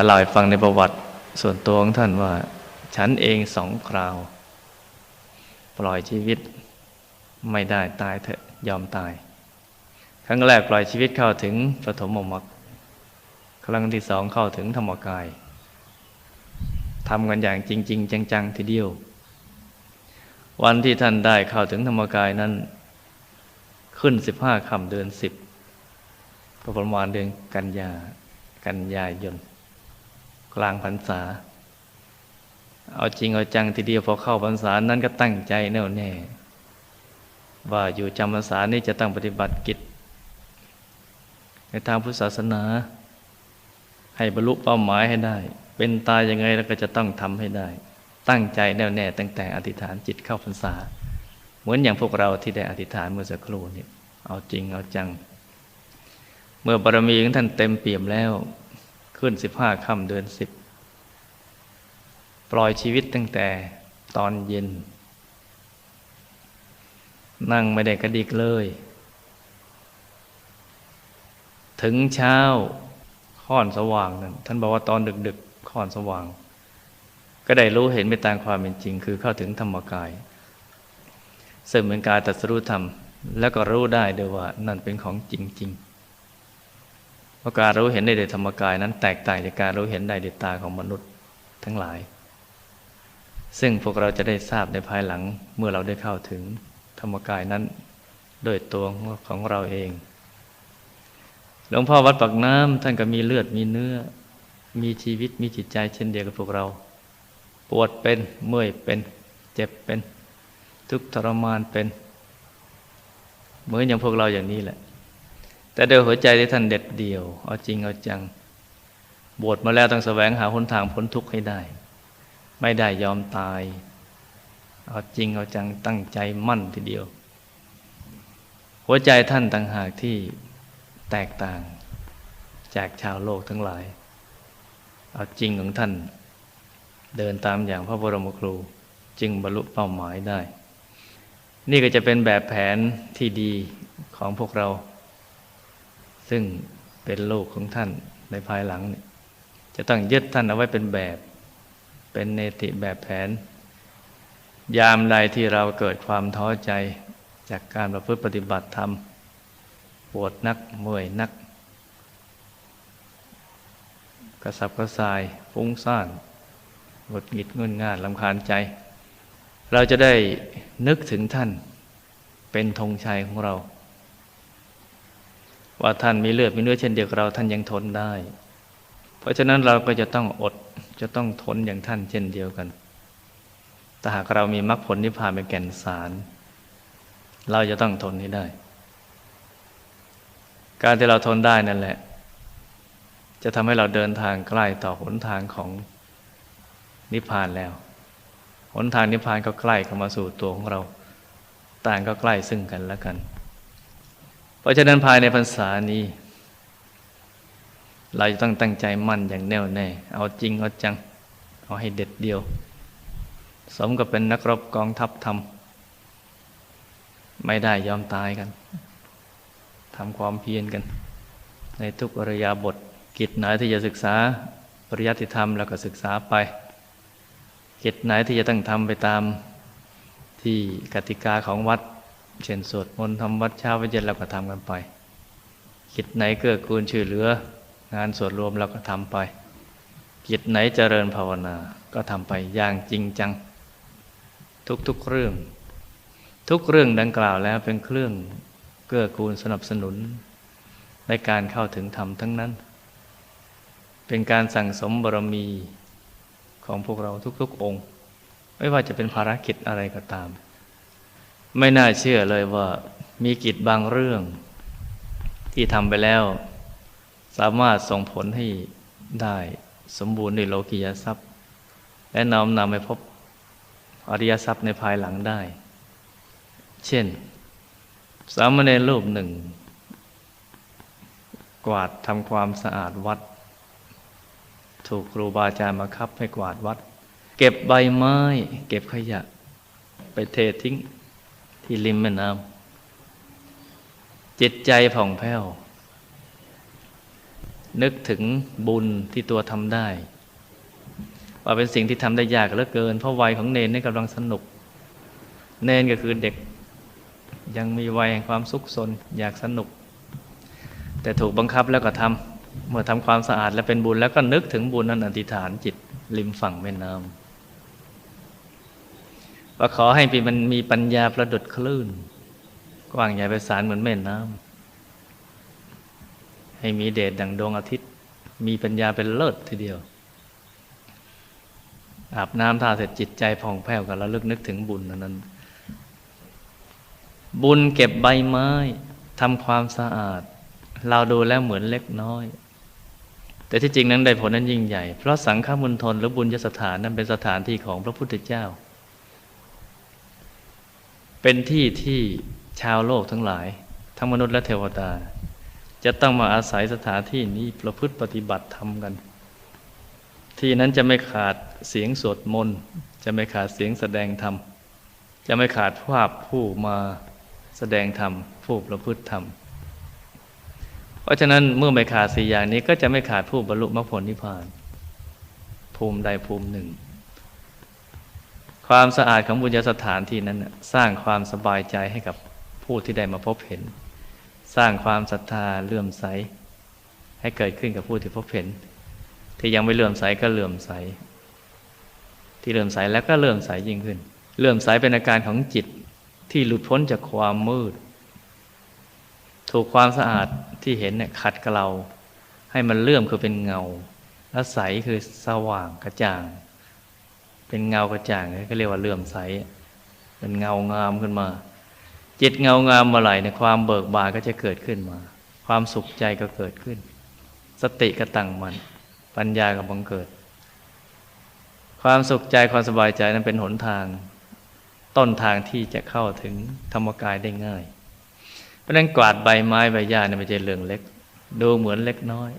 ถ้าเล่าให้ฟังในประวัติส่วนตัวของท่านว่า ฉันเองสองคราว ปล่อยชีวิตไม่ได้ตายเถอะยอมตาย ครั้งแรกปล่อยชีวิตเข้าถึงปฐมมรรคครั้งที่สองเข้าถึงธรรมกายทำกันอย่างจริง ๆ จังๆทีเดียว วันที่ท่านได้เข้าถึงธรรมกายนั้น ขึ้นสิบห้าคำเดือนสิบก็ประมาณเดือนกันยากันยายน กลางพรรษา เอาจริงเอาจังทีเดียวพอเข้าพรรษานั้นก็ตั้งใจแน่วแน่ ว่าอยู่จำพรรษานี้จะตั้งปฏิบัติกิจ ในทางพุทธศาสนา ให้บรรลุเป้าหมายให้ได้ เป็นตายยังไงแล้วก็จะต้องทำให้ได้ ตั้งใจแน่วแน่ตั้งแต่อธิษฐานจิตเข้าพรรษา เหมือนอย่างพวกเราที่ได้อธิษฐานเมื่อสักครู่นี้เอาจริงเอาจัง เมื่อบารมีของท่านเต็มเปี่ยมแล้ว ขึ้นสิบห้าค่ำเดือนสิบปล่อยชีวิตตั้งแต่ตอนเย็น นั่งไม่ได้กระดิกเลย ถึงเช้าค่อนสว่างนั่นท่านบอกว่าตอนดึกๆค่อนสว่าง ก็ได้รู้เห็นไปตามความเป็นจริง คือเข้าถึงธรรมกายซึ่งเป็นการตรัสรู้ธรรม แล้วก็รู้ได้ด้วยว่านั่นเป็นของจริง ๆ เพราะการรู้เห็นได้โดธรรมกายนั้นแตกต่างจากการรู้เห็นได้ด้วยตาของมนุษย์ทั้งหลาย ซึ่งพวกเราจะได้ทราบในภายหลังเมื่อเราได้เข้าถึงธรรมกายนั้นโดยตัวของเราเอง หลวงพ่อวัดปักน้ำท่านก็มีเลือดมีเนื้อ มีชีวิตมีจิตใจเช่นเดียวกับพวกเรา ปวดเป็นเมื่อยเป็นเจ็บเป็น ทุกข์ทรมานเป็น เหมือนอย่างพวกเราอย่างนี้แหละ แต่โดยหัวใจที่ท่านเด็ดเดี่ยว เอาจริงเอาจัง บวชมาแล้วต้องแสวงหาหนทางพ้นทุกข์ให้ได้ ไม่ได้ยอมตาย เอาจริงเอาจังตั้งใจมั่นทีเดียว หัวใจท่านต่างหากที่แตกต่าง จากชาวโลกทั้งหลาย เอาจริงของท่าน เดินตามอย่างพระบรมครู จึงบรรลุเป้าหมายได้ นี่ก็จะเป็นแบบแผนที่ดีของพวกเรา ซึ่งเป็นโลกของท่านในภายหลังเนี่ยจะต้องยึดท่านเอาไว้เป็นแบบ เป็นเนติแบบแผน ยามใดที่เราเกิดความท้อใจจากการประพฤติปฏิบัติธรรมปวดนักเมื่อยนัก กระสับกระส่ายฟุ้งซ่านหงุดหงิดงุนง่านลำคาญใจ เราจะได้นึกถึงท่านเป็นธงชัยของเรา ว่าท่านมีเลือดมีเนื้อเช่นเดียวกับเราท่านยังทนได้ เพราะฉะนั้นเราก็จะต้องอดจะต้องทนอย่างท่านเช่นเดียวกันแต่หากเรามีมรรคผลนิพพานเป็นแก่นสาร เราจะต้องทนให้ได้ การที่เราทนได้นั่นแหละ จะทำให้เราเดินทางใกล้ต่อหนทางของนิพพานแล้วหนทางนิพพานก็ใกล้เข้ามาสู่ตัวของเรา ต่างก็ใกล้ซึ่งกันและกัน ราะฉะนั้นภายในพรรษานี้ เราจะต้องตั้งใจมั่นอย่างแน่วแน่ เอาจริงเอาจัง เอาให้เด็ดเดียว สมกับเป็นนักรบกองทัพธรรม ไม่ได้ยอมตายกันทำความเพียรกัน ในทุกอริยาบทกิจไหนที่จะศึกษาปริยัติธรรมแล้วก็ศึกษาไปกิจไหนที่จะต้องทำไปตามที่กติกาของวัด เช่นสวดมนต์ทำวัดเช้าวันเย็นเราก็ทำกันไป กิจไหนเกื้อกูลช่วยเหลือ งานส่วนรวมเราก็ทำไป กิจไหนเจริญภาวนา ก็ทำไปอย่างจริงจัง ทุกๆเรื่อง ทุกเรื่องดังกล่าวแล้วเป็นเครื่องเกื้อกูลสนับสนุน ในการเข้าถึงธรรมทั้งนั้น เป็นการสั่งสมบารมีของพวกเราทุกๆองค์ ไม่ว่าจะเป็นภารกิจอะไรก็ตาม ไม่น่าเชื่อเลยว่ามีกิจบางเรื่อง ที่ทำไปแล้ว สามารถส่งผลให้ได้สมบูรณ์ในโลกิยทรัพย์ และน้อมนำไปพบอริยทรัพย์ในภายหลังได้ เช่น สามเณรรูปหนึ่ง กวาดทำความสะอาดวัด ถูกครูบาอาจารย์มาคับให้กวาดวัด เก็บใบไม้ เก็บขยะ ไปเททิ้ง ที่ริมแม่น้ำจิตใจผ่องแผ้ว นึกถึงบุญที่ตัวทำได้ ว่าเป็นสิ่งที่ทำได้ยากเหลือเกิน เพราะวัยของเนนนี่กำลังสนุก เนนก็คือเด็กยังมีวัยแห่งความสุขสนอยากสนุก แต่ถูกบังคับแล้วก็ทำเมื่อทำความสะอาดและเป็นบุญแล้วก็นึกถึงบุญนั้นอธิษฐานจิตริมฝั่งแม่น้ำ ว่าขอให้มันมีปัญญาประดุดคลื่น กว้างใหญ่ไพศาลเหมือนแม่น้ำให้มีเดชดังดวงอาทิตย์ มีปัญญาเป็นเลิศทีเดียว อาบน้ำทาเสร็จจิตใจผ่องแผ้วกันแล้วลึกนึกถึงบุญนั้น บุญเก็บใบไม้ทำความสะอาด เราดูแล้วเหมือนเล็กน้อยแต่ที่จริงนั้นได้ผลนั้นยิ่งใหญ่ เพราะสังฆมุนทนหรือบุญยสถานนั้นเป็นสถานที่ของพระพุทธเจ้า เป็นที่ที่ชาวโลกทั้งหลาย ทั้งมนุษย์และเทวดา จะต้องมาอาศัยสถานที่นี้ประพฤติปฏิบัติธรรมกัน ที่นั้นจะไม่ขาดเสียงสวดมนต์จะไม่ขาดเสียงแสดงธรรม จะไม่ขาดภาพผู้มาแสดงธรรมผู้ประพฤติธรรม เพราะฉะนั้นเมื่อไม่ขาดสี่อย่างนี้ก็จะไม่ขาดผู้บรรลุมรรคผลนิพพาน ภูมิใดภูมิหนึ่ง ความสะอาดของบุญญาสถานที่นั้นสร้างความสบายใจให้กับผู้ที่ได้มาพบเห็น สร้างความศรัทธาเลื่อมใส ให้เกิดขึ้นกับผู้ที่พบเห็น ที่ยังไม่เลื่อมใสก็เลื่อมใส ที่เลื่อมใสแล้วก็เลื่อมใสยิ่งขึ้น เลื่อมใสเป็นอาการของจิตที่หลุดพ้นจากความมืด ถูกความสะอาดที่เห็นเนี่ยขัดเกลาให้มันเลื่อมคือเป็นเงาและใสคือสว่างกระจ่าง เป็นเงากระจ่างก็เรียกว่าเลื่อมใส เป็นเงางามขึ้นมา จิตเงางามเมื่อไหร่ในความเบิกบานก็จะเกิดขึ้นมา ความสุขใจก็เกิดขึ้น สติก็ตั้งมัน ปัญญาก็บังเกิด ความสุขใจความสบายใจนั้นเป็นหนทาง ต้นทางที่จะเข้าถึงธรรมกายได้ง่าย เพราะนั้นกวาดใบไม้ใบหญ้าเนี่ยไม่ใช่เรื่องเล็ก ดูเหมือนเล็กน้อย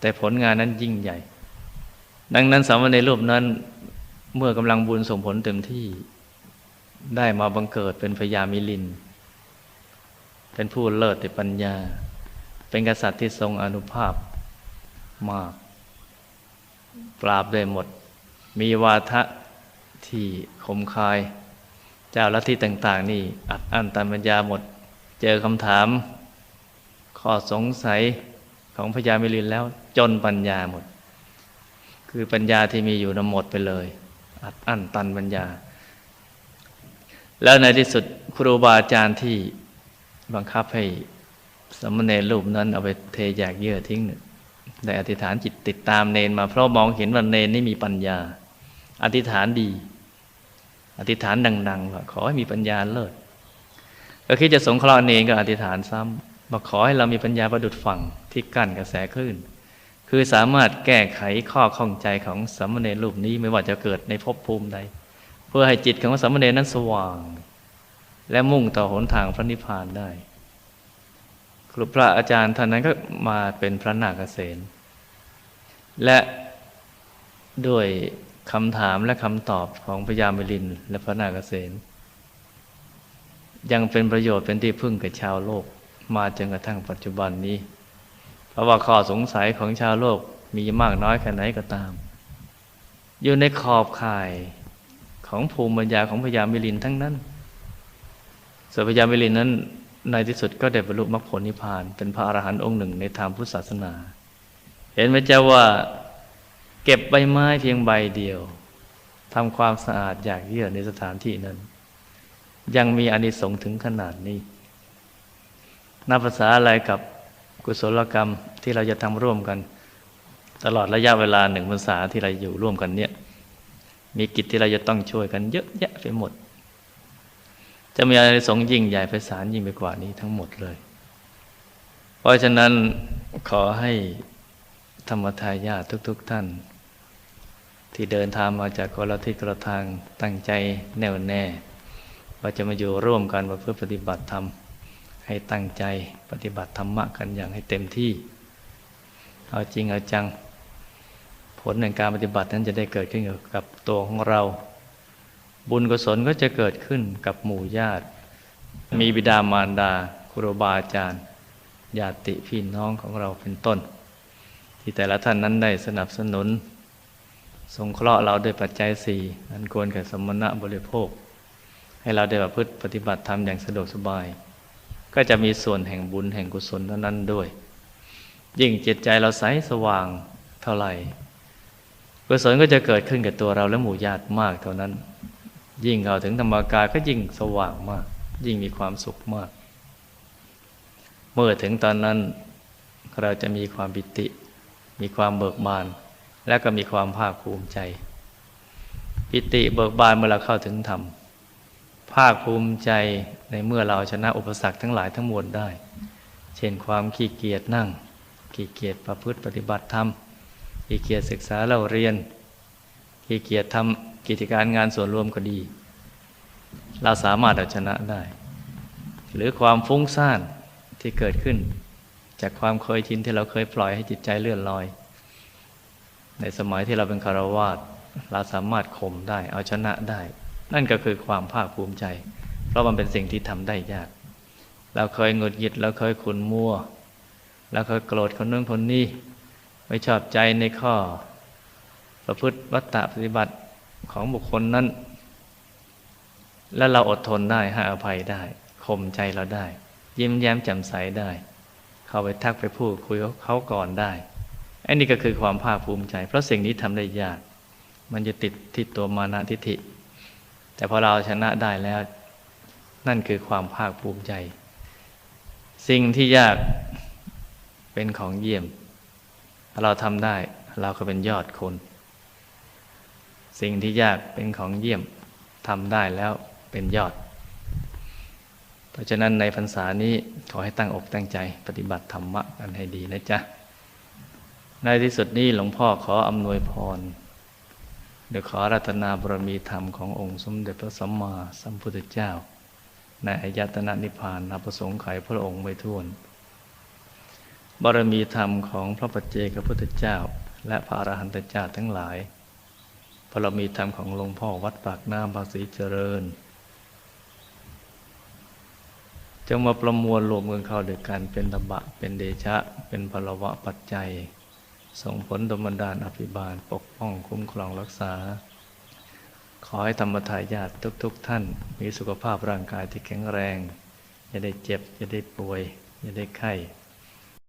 แต่ผลงานนั้นยิ่งใหญ่ ดังนั้นสามในรูปนั้น เมื่อกำลังบุญส่งผลเต็มที่ ได้มาบังเกิดเป็นพญามิลิน เป็นผู้เลิศในปัญญา เป็นกษัตริย์ที่ทรงอนุภาพมาก ปราบได้หมด มีวาทะที่คมคาย เจ้าลัทธิต่าง ๆ นี่ อัดอั้นตันปัญญาหมด เจอคำถาม ข้อสงสัยของพญามิลินแล้วจนปัญญาหมด คือปัญญาที่มีอยู่นหมดไปเลย อัดอั้นตันปัญญา แล้วในที่สุดครูบาอาจารย์ที่บังคับให้สมณเณรรูปนั้นเอาไปเทแยกเยื่อทิ้งได้อธิษฐานจิตติดตามเนนมาเพราะมองเห็นว่าเนนนี่มีปัญญา อธิษฐานดี อธิษฐานดังๆว่าขอให้มีปัญญาเลิศก็คิดจะสงเคราะห์เองก็อธิษฐานซ้ำบอกขอให้เรามีปัญญาประดุดฝั่งที่กั้นกระแสคลื่น คือสามารถแก้ไขข้อข้องใจของสามเณรรูปนี้ไม่ว่าจะเกิดในภพภูมิใด เพื่อให้จิตของสามเณรนั้นสว่าง และมุ่งต่อหนทางพระนิพพานได้ครูพระอาจารย์ท่านนั้นก็มาเป็นพระนาคเษนและด้วยคำถามและคำตอบของพญามิลินและพระนาคเษนยังเป็นประโยชน์เป็นที่พึ่งกับชาวโลก มาจนกระทั่งปัจจุบันนี้ เพราะว่าข้อสงสัยของชาวโลกมีมากน้อยแค่ไหนก็ตาม อยู่ในขอบข่ายของภูมิปัญญาของพญามิลินทั้งนั้นส่วนพญามิลินนั้นในที่สุดก็ได้บรรลุมรรคผลนิพพาน เป็นพระอรหันต์องค์หนึ่งในทางพุทธศาสนา เห็นไหมเจ้าว่า เก็บใบไม้เพียงใบเดียวทำความสะอาดอยากเยื่อในสถานที่นั้น ยังมีอานิสงส์ถึงขนาดนี้นับภาษาอะไรกับ กุศลกรรมที่เราจะทำร่วมกัน ตลอดระยะเวลาหนึ่งพรรษาที่เราอยู่ร่วมกันเนี่ยมีกิจที่เราจะต้องช่วยกันเยอะแยะไปหมด จะมีอานิสงยิ่งใหญ่ไพศาลยิ่งไปกว่านี้ทั้งหมดเลย เพราะฉะนั้นขอให้ธรรมทายาททุก ๆทท่าน ที่เดินทางมาจากคนละทิศคนละทางตั้งใจแน่วแน่ ว่าจะมาอยู่ร่วมกันเพื่อปฏิบัติธรรม ให้ตั้งใจปฏิบัติธรรมะกันอย่างให้เต็มที่ เอาจริงเอาจัง ผลในการปฏิบัตินั้นจะได้เกิดขึ้นกับตัวของเรา บุญกุศลก็จะเกิดขึ้นกับหมู่ญาติ มีบิดามารดาครูบาอาจารย์ญาติพี่น้องของเราเป็นต้น ที่แต่ละท่านนั้นได้สนับสนุน สงเคราะห์เราด้วยปัจจัยสี่อันควรแก่สมณะบริโภค ให้เราได้ประพฤติปฏิบัติธรรมอย่างสะดวกสบาย ก็จะมีส่วนแห่งบุญแห่งกุศลนั้นด้วย ยิ่งจิตใจเราใสสว่างเท่าไหร่กุศลก็จะเกิดขึ้นกับตัวเราและหมู่ญาติมากเท่านั้น ยิ่งเข้าถึงธรรมกายก็ยิ่งสว่างมาก ยิ่งมีความสุขมาก เมื่อถึงตอนนั้นเราจะมีความปิติ มีความเบิกบาน และก็มีความภาคภูมิใจ ปิติเบิกบานเมื่อเราเข้าถึงธรรมภาคภูมิใจ ในเมื่อเราชนะอุปสรรคทั้งหลายทั้งมวลได้ เช่นความขี้เกียจนั่ง ขี้เกียจประพฤติปฏิบัติธรรม ขี้เกียจศึกษาเราเรียน ขี้เกียจทำกิจการงานส่วนรวมก็ดี เราสามารถเอาชนะได้ หรือความฟุ้งซ่านที่เกิดขึ้น จากความเคยชินที่เราเคยปล่อยให้จิตใจเลื่อนลอย ในสมัยที่เราเป็นคารวาสเราสามารถข่มได้ เอาชนะได้ นั่นก็คือความภาคภูมิใจ เพราะมันเป็นสิ่งที่ทำได้ยาก เราเคยหงุดหงิดเราเคยขุนมัวเราเคยโกรธคนนู้นคนนี้ไม่ชอบใจในข้อ ประพฤติวัตตะปฏิบัติของบุคคลนั้น แล้วเราอดทนได้ให้อภัยได้ข่มใจเราได้ ยิ้มแย้มแจ่มใสได้ เข้าไปทักไปพูดคุยกับเขาก่อนได้อันนี้ก็คือความภาคภูมิใจ เพราะสิ่งนี้ทำได้ยาก มันจะติดที่ตัวมานะทิฐิ แต่พอเราชนะได้แล้ว นั่นคือความภาคภูมิใจ สิ่งที่ยากเป็นของเยี่ยม เราทำได้เราก็เป็นยอดคน สิ่งที่ยากเป็นของเยี่ยมทำได้แล้วเป็นยอด เพราะฉะนั้นในพรรษานี้ขอให้ตั้งอกตั้งใจ ปฏิบัติธรรมะกันให้ดีนะจ๊ะ ในที่สุดนี้หลวงพ่อขออำนวยพรเดี๋ยวขอรัตนาบรมีธรรมขององค์สมเด็จพระสัมมาสัมพุทธเจ้า ในอายตนะนิพพานนับประสงค์ไขพระองค์ไม่ท้วน บารมีธรรมของพระปัจเจกพุทธเจ้า และพระอรหันตเจ้าทั้งหลายบารมีธรรมของหลวงพ่อวัดปากน้ำภาษีเจริญจงมาประมวลรวมกันเข้าด้วยกันเป็นตบะเป็นเดชะ เป็นพลวะปัจจัย ส่งผลดลบันดาลอภิบาลปกป้องคุ้มครองรักษา ขอให้ธรรมทายาททุกๆทท่าน มีสุขภาพร่างกายที่แข็งแรง อย่าได้เจ็บ อย่าได้ป่วย อย่าได้ไข้